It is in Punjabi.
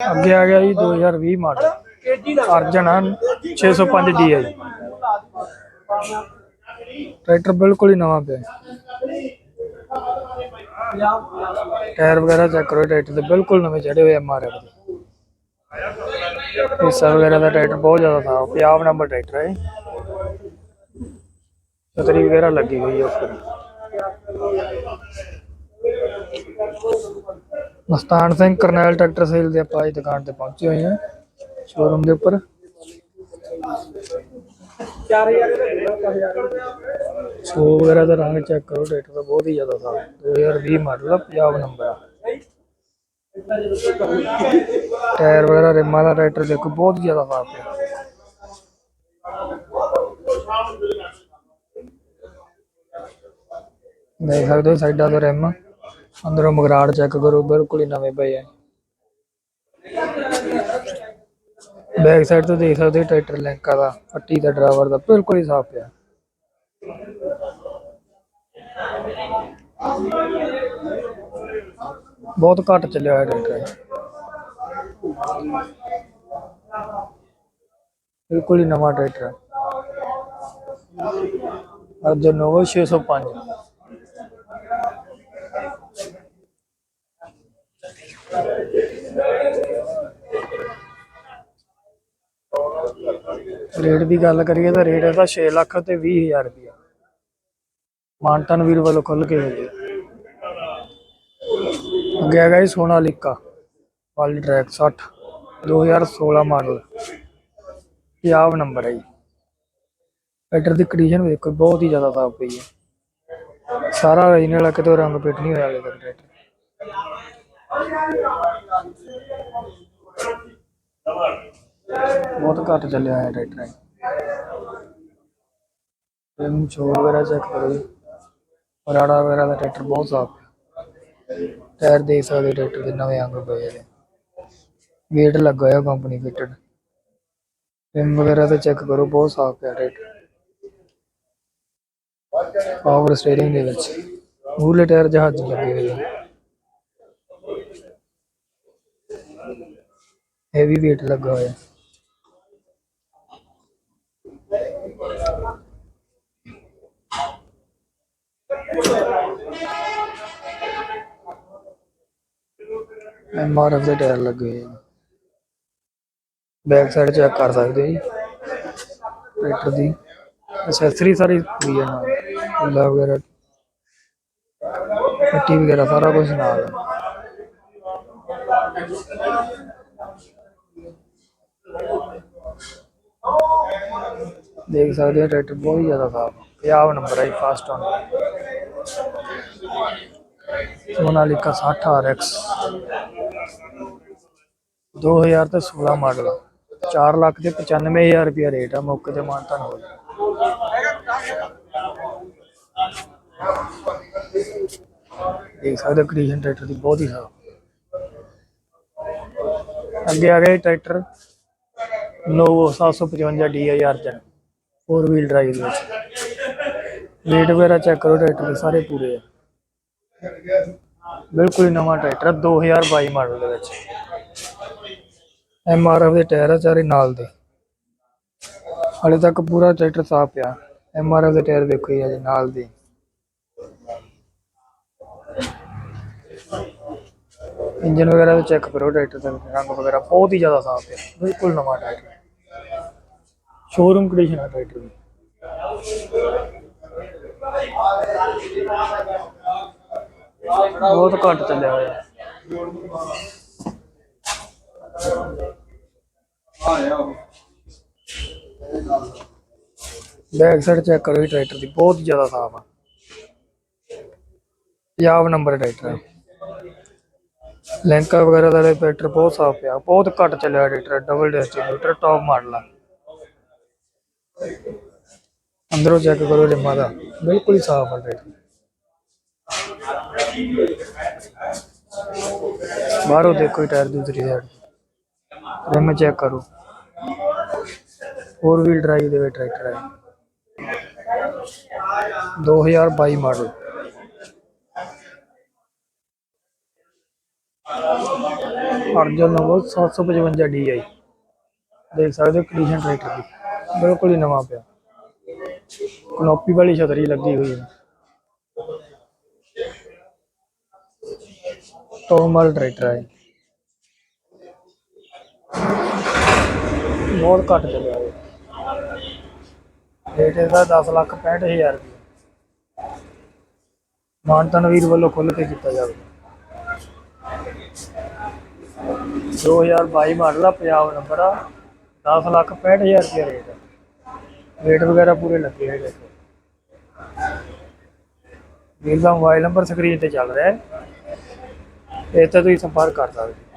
ਅੱਗੇ ਆ ਗਿਆ ਜੀ 2020 ਮਾਡਲ। ਅਰਜਨ 605 DI ਟਰੈਕਟਰ ਬਿਲਕੁਲ ਹੀ ਨਵਾਂ ਪਿਆ। ਟਾਇਰ ਵਗੈਰਾ ਚੈੱਕ ਕਰੋ, ਟਰੈਕਟਰ ਦੇ ਬਿਲਕੁਲ ਨਵੇਂ ਚੜੇ ਹੋਏ ਐਮਆਰਐਫ ਦੇ। ਹਿੱਸਾ ਵਗੈਰਾ ਦਾ ਟਰੈਕਟਰ ਬਹੁਤ ਜ਼ਿਆਦਾ ਸਾਫ਼ ਪੰਜਾਬ ਨੰਬਰ ਟਰੈਕਟਰ ਹੈ ਛਤਰੀ ਵਗੈਰਾ ਲੱਗੀ ਹੋਈ ਹੈ ਉੱਪਰ। ਮਸਤਾਨ ਸਿੰਘ, ਕਰਨੈਲ ਟਰੈਕਟਰ ਸੇਲ ਦੇ ਆਪਾਂ ਅੱਜ ਦੁਕਾਨ ਤੇ ਪਹੁੰਚੇ ਹੋਏ ਹਾਂ। ਸ਼ੋਰੂਮ ਦੇ ਉੱਪਰ। 4000 ਸੋ ਵਗੈਰਾ ਦਾ ਰੰਗ ਚੈੱਕ ਕਰੋ ਟਰੈਕਟਰ ਦਾ ਬਹੁਤ ਹੀ ਜ਼ਿਆਦਾ ਸਾਫ਼ 2020 ਮਾਡਲ ਆ ਪੰਜਾਬ ਨੰਬਰ ਆ। ਟਾਇਰ ਵਗੈਰਾ, ਰਿਮਾਂ ਦਾ ਟਰੈਕਟਰ ਦੇਖੋ, ਬਹੁਤ ਜ਼ਿਆਦਾ ਸਾਫ਼ ਹੈ। ਦੇਖ ਸਕਦੇ ਹੋ ਸਾਈਡਾਂ ਤੋਂ ਰਿਮ। ਅੰਦਰੋਂ ਮਗਰਾੜ ਚੈੱਕ ਕਰੋ, ਬਿਲਕੁਲ ਹੀ ਨਵੇਂ ਪਏ ਆ। ਬੈਕ ਸਾਈਡ ਤੋਂ ਦੇਖ ਸਕਦੇ ਟਰੈਕਟਰ ਲਿੰਕਾ ਦਾ ਪੱਟੀ ਦਾ ਡਰਾਈਵਰ ਦਾ, ਬਿਲਕੁਲ ਹੀ ਸਾਫ਼ ਪਿਆ। ਬਹੁਤ ਘੱਟ ਚੱਲਿਆ ਹੋਇਆ ਟਰੈਕਟਰ ਬਿਲਕੁਲ ਹੀ ਨਵਾਂ ਟਰੈਕਟਰ ਹੈ। ਅਰਜਨ ਨੋਵੋ 605 ਰੇਟ ਦੀ ਗੱਲ ਕਰੀਏ ਤਾਂ ਰੇਟ ਇਹਦਾ 6 ਲੱਖ ਤੇ 20000 ਰੁਪਇਆ ਮਾਨਤਨ ਵੀਰ ਵੱਲੋਂ ਖੁੱਲ ਕੇ ਹੋ। ਅੱਗੇ ਹੈਗਾ ਜੀ ਸੋਨਾਲੀਕਾ ਵਾਲੀ ਟਰੈਕ 60 2016 ਮਾਡਲ ਪੰਜਾਬ ਨੰਬਰ ਹੈ ਜੀ। ਟਰੈਕਟਰ ਦੀ ਕੰਡੀਸ਼ਨ ਵੀ ਬਹੁਤ ਹੀ ਜ਼ਿਆਦਾ ਸਾਫ਼ ਪਈ ਹੈ। ਸਾਰਾ origignal ਆ, ਕਿਤੇ ਰੰਗ ਪੇਟ ਨਹੀਂ ਹੋਇਆ ਹਲੇ ਤੱਕ ਟਰੈਕਟਰ ਬਹੁਤ ਘੱਟ ਚੱਲਿਆ ਹੈ। ਟਰੈਕਟਰ ਰਿਮ ਚੋਰ ਵਗੈਰਾ ਚੈੱਕ ਕਰੋ। ਜੀ ਰਾੜਾ ਵਗੈਰਾ ਦਾ ਟਰੈਕਟਰ ਬਹੁਤ ਸਾਫ਼ ਟਾਇਰ ਦੇਖ ਸਕਦੇ ਟਰੈਕਟਰ ਦੇ ਨਵੇਂ ਅੰਗ ਪਏ ਇਹਦੇ। ਵੇਟ ਲੱਗਾ ਹੋਇਆ ਕੰਪਨੀ ਫਿਟਡ ਰਿਮ ਵਗੈਰਾ ਤੇ ਚੈੱਕ ਕਰੋ, ਬਹੁਤ ਸਾਫ਼ ਹੈ ਟਰੈਕਟਰ। ਪਾਵਰ ਸਟੀਅਰਿੰਗ ਦੇ ਵਿੱਚ। ਮੂਰਲੇ ਟਾਇਰ ਜਹਾਜ਼ ਲੱਗੇ ਹੋਏ ਆ ਹੈਵੀ weight ਲੱਗਾ ਹੋਇਆ। ਐਮਆਰਐਫ ਦੇ ਟਾਇਰ ਲੱਗੇ ਹੋਏ ਬੈਕ ਸਾਈਡ ਚੈੱਕ ਕਰ ਸਕਦੇ ਹੋ ਜੀ। ਟਰੈਕਟਰ ਦੀ। ਐਕਸੈਸਰੀ ਸਾਰੀ ਵੀ ਹੈ ਨਾਲ। ਕੁੱਲਾ ਵਗੈਰਾ। ਪੱਟੀ ਵਗੈਰਾ ਸਾਰਾ ਕੁਝ ਨਾਲ ਹੈ ਦੇਖ ਸਕਦੇ ਹੋ, ਟਰੈਕਟਰ ਬਹੁਤ ਹੀ ਜ਼ਿਆਦਾ ਸਾਫ਼ ਪੰਜਾਬ ਨੰਬਰ ਹੈ ਫਾਸਟ ਔਨ ਸੋਨਾਲੀਕਾ 60 RX 2016 ਮਾਡਲ 4 ਲੱਖ ਤੇ 95000 ਰੁਪਇਆ ਰੇਟ ਆ, ਮੌਕੇ ਤੇ ਮਾਨਤਾ ਹੋ ਦੇਖ ਸਕਦੇ ਕੰਡੀਸ਼ਨ ਟਰੈਕਟਰ ਦੀ ਬਹੁਤ ਹੀ ਸਾਫ਼। ਅੱਗੇ ਆ ਗਿਆ tractor. Novo 755 DI Arjun 4 wheel drive ਦੇ ਵਿੱਚ। ਰੇਟ ਵਗੈਰਾ ਚੈੱਕ ਕਰੋ, ਟਰੈਕਟਰ ਦੇ ਸਾਰੇ ਪੂਰੇ ਆ। ਬਿਲਕੁਲ ਹੀ ਨਵਾਂ ਟਰੈਕਟਰ 2022 ਮਾਡਲ ਦੇ ਵਿੱਚ। ਐਮਆਰਐਫ ਦੇ ਟਾਇਰ ਆ ਚਾਰੇ ਨਾਲ ਦੇ। ਹਾਲੇ ਤੱਕ ਪੂਰਾ ਟਰੈਕਟਰ ਸਾਫ਼ ਪਿਆ। ਐਮ ਆਰ ਐਫ ਦੇ ਟਾਇਰ ਦੇਖੋ ਜੀ ਅਜੇ ਨਾਲ ਦੇ। ਇੰਜਨ ਵਗੈਰਾ ਵੀ ਚੈੱਕ ਕਰੋ, ਟਰੈਕਟਰ ਦਾ ਰੰਗ ਵਗੈਰਾ ਬਹੁਤ ਹੀ ਜ਼ਿਆਦਾ ਸਾਫ਼ ਹੈ ਬਿਲਕੁਲ ਨਵਾਂ ਟਰੈਕਟਰ। ਸ਼ੋਰੂਮ ਕੰਡੀਸ਼ਨ ਹੈ ਟਰੈਕਟਰ ਦੀ। ਬਹੁਤ ਘੱਟ ਚੱਲਿਆ ਹੋਇਆ। ਬੈਕ ਸਾਈਡ ਚੈੱਕ ਕਰੋ ਜੀ ਟਰੈਕਟਰ ਦੀ ਬਹੁਤ ਜ਼ਿਆਦਾ ਸਾਫ਼ ਆ। ਪੰਜਾਬ ਨੰਬਰ ਟਰੈਕਟਰ ਹੈ ਲੈਂਕਾ ਵਗੈਰਾ ਦਾ ਟਰੈਕਟਰ ਬਹੁਤ ਸਾਫ਼ ਪਿਆ ਬਹੁਤ ਘੱਟ ਚੱਲਿਆ tractor double distributor top model ਆ। ਅੰਦਰੋਂ ਚੈੱਕ ਕਰੋ ਰਿਮਾਂ ਦਾ ਬਿਲਕੁਲ ਹੀ ਸਾਫ਼ ਆ ਟਰੈਕਟਰ ਬਾਹਰੋਂ ਦੇਖੋ ਟਾਇਰ ਦੂਸਰੀ ਸਾਈਡ ਰਿਮ ਚੈੱਕ ਕਰੋ। ਫੋਰ ਵੀਲ ਡਰਾਈਵ ਦੇ ਵਿੱਚ ਟਰੈਕਟਰ ਹੈ 2022 ਮਾਡਲ ਅਰਜਨ ਨੋਵੋ 755 DI ਦੇਖ ਸਕਦੇ ਹੋ ਕੰਡੀਸ਼ਨ ਟਰੈਕਟਰ ਦੀ। ਬਿਲਕੁਲ ਹੀ ਨਵਾਂ ਪਿਆ। ਕਨੋਪੀ ਵਾਲੀ ਛਤਰੀ ਲੱਗੀ ਹੋਈ ਹੈ। ਟੋਮਲ ਟਰੈਕਟਰ ਹੈ। ਬਹੁਤ ਘੱਟ ਚੱਲਿਆ ਇਹ। ਰੇਟ ਇਹਦਾ 10 ਲੱਖ 65000 ਰੁਪਏ। ਮਾਨਤਨ ਵੀਰ ਵੱਲੋਂ ਖੁੱਲ ਕੇ ਕੀਤਾ ਜਾਵੇ। 2022 ਮਾਡਲ ਆ, ਪੰਜਾਬ ਨੰਬਰ ਆ। 10 ਲੱਖ 65000 ਰੁਪਏ ਰੇਟ ਹੈ। ਰੇਟ ਵਗੈਰਾ ਪੂਰੇ ਲੱਗੇ ਹੈਗੇ ਦੇਖੋ ਵੀਰ ਦਾ ਮੋਬਾਈਲ ਨੰਬਰ ਸਕਰੀਨ ਤੇ ਚੱਲ ਰਿਹਾ ਹੈ। ਇਹ ਤੇ ਤੁਸੀਂ ਸੰਪਰਕ ਕਰ ਸਕਦੇ ਹੋ।